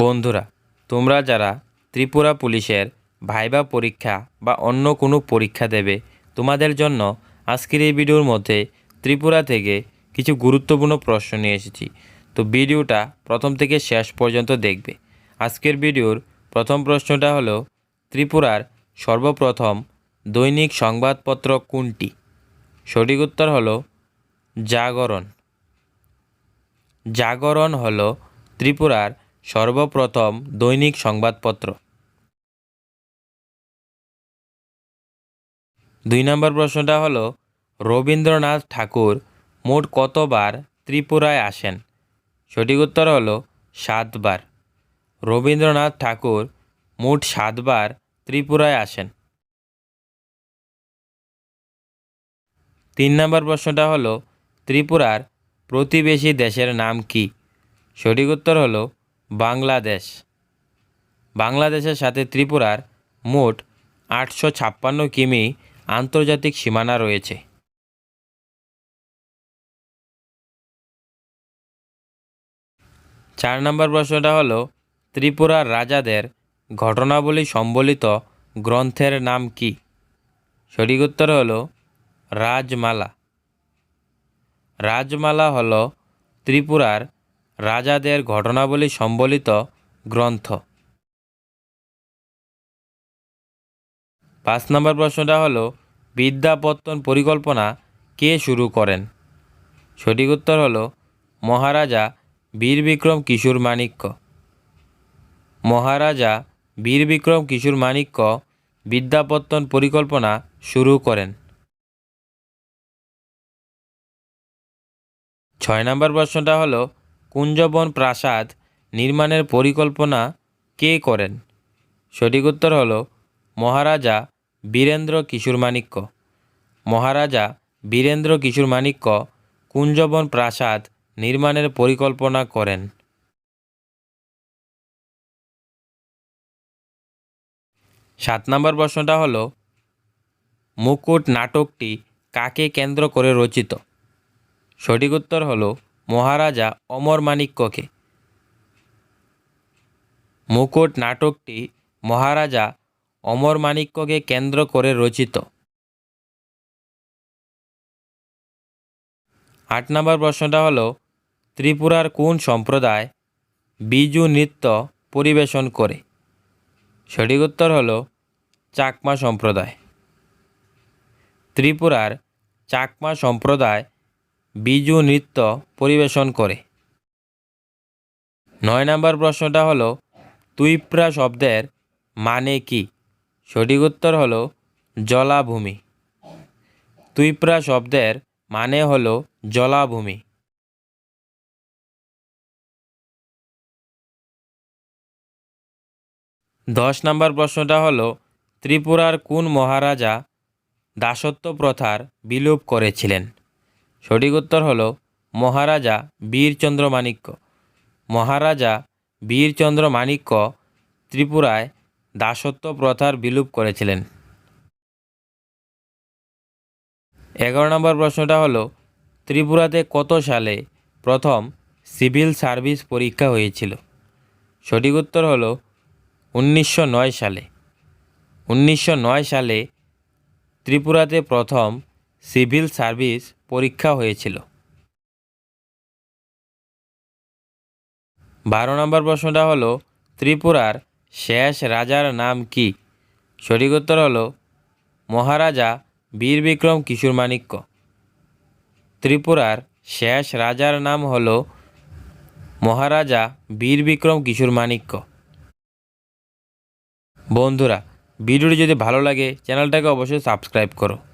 বন্ধুরা, তোমরা যারা ত্রিপুরা পুলিশের ভাইবা পরীক্ষা বা অন্য কোনো পরীক্ষা দেবে, তোমাদের জন্য আজকের এই ভিডিওর মধ্যে ত্রিপুরা থেকে কিছু গুরুত্বপূর্ণ প্রশ্ন নিয়ে এসেছি। তো ভিডিওটা প্রথম থেকে শেষ পর্যন্ত দেখবে। আজকের ভিডিওর প্রথম প্রশ্নটা হলো, ত্রিপুরার সর্বপ্রথম দৈনিক সংবাদপত্র কোনটি? সঠিক উত্তর হলো, জাগরণ। জাগরণ হলো ত্রিপুরার সর্বপ্রথম দৈনিক সংবাদপত্র। দুই নম্বর প্রশ্নটা হলো, রবীন্দ্রনাথ ঠাকুর মোট কতবার ত্রিপুরায় আসেন? সঠিক উত্তর হলো, সাতবার। রবীন্দ্রনাথ ঠাকুর মোট সাতবার ত্রিপুরায় আসেন। তিন নম্বর প্রশ্নটা হলো, ত্রিপুরার প্রতিবেশী দেশের নাম কি? সঠিক উত্তর হলো বাংলাদেশ। বাংলাদেশের সাথে ত্রিপুরার মোট আটশো ছাপ্পান্ন কিমি আন্তর্জাতিক সীমানা রয়েছে। চার নম্বর প্রশ্নটা হলো, ত্রিপুরার রাজাদের ঘটনাবলী সম্বলিত গ্রন্থের নাম কি? সঠিক উত্তর হলো, রাজমালা। রাজমালা হল ত্রিপুরার রাজাদের ঘটনাবলী সম্বলিত গ্রন্থ। পাঁচ নম্বর প্রশ্নটা হলো, বিদ্যাপত্তন পরিকল্পনা কে শুরু করেন? সঠিক উত্তর হলো, মহারাজা বীর বিক্রম কিশোর মাণিক্য। মহারাজা বীর বিক্রম কিশোর মাণিক্য বিদ্যাপত্তন পরিকল্পনা শুরু করেন। ছয় নম্বর প্রশ্নটা হলো কুঞ্জবন প্রাসাদ নির্মাণের পরিকল্পনা কে করেন? সঠিক উত্তর হলো মহারাজা বীরেন্দ্র কিশোর মাণিক্য। মহারাজা বীরেন্দ্র কিশোর মাণিক্য কুঞ্জবন প্রাসাদ নির্মাণের পরিকল্পনা করেন। সাত নম্বর প্রশ্নটা হলো, মুকুট নাটকটি কাকে কেন্দ্র করে রচিত? সঠিক উত্তর হলো মহারাজা অমর মাণিক্যকে। মুকুট নাটকটি মহারাজা অমর মাণিক্যকে কেন্দ্র করে রচিত। আট নম্বর প্রশ্নটা হলো, ত্রিপুরার কোন সম্প্রদায় বিজু নৃত্য পরিবেশন করে? সঠিক উত্তর হলো, চাকমা সম্প্রদায়। ত্রিপুরার চাকমা সম্প্রদায় বিজু নৃত্য পরিবেশন করে। নয় নম্বর প্রশ্নটা হলো, তুইপ্রা শব্দের মানে কি? সঠিক উত্তর হলো, জলাভূমি। তুইপ্রা শব্দের মানে হলো জলাভূমি। দশ নম্বর প্রশ্নটা হলো, ত্রিপুরার কোন মহারাজা দাসত্ব প্রথার বিলোপ করেছিলেন? সঠিক উত্তর হলো মহারাজা বীরচন্দ্র মাণিক্য। মহারাজা বীরচন্দ্র মাণিক্য ত্রিপুরায় দাসত্ব প্রথার বিলোপ করেছিলেন। এগারো নম্বর প্রশ্নটা হলো, ত্রিপুরাতে কত সালে প্রথম সিভিল সার্ভিস পরীক্ষা হয়েছিল? সঠিক উত্তর হলো, উনিশশো নয় সালে। উনিশশো নয় সালে ত্রিপুরাতে প্রথম সিভিল সার্ভিস পরীক্ষা হয়েছিল। বারো নম্বর প্রশ্নটা হলো, ত্রিপুরার শেষ রাজার নাম কি? সঠিক উত্তর হলো, মহারাজা বীর বিক্রম কিশোর মাণিক্য। ত্রিপুরার শেষ রাজার নাম হল মহারাজা বীর বিক্রম কিশোর মাণিক্য। বন্ধুরা, ভিডিওটি যদি ভালো লাগে, চ্যানেলটাকে অবশ্যই সাবস্ক্রাইব করো।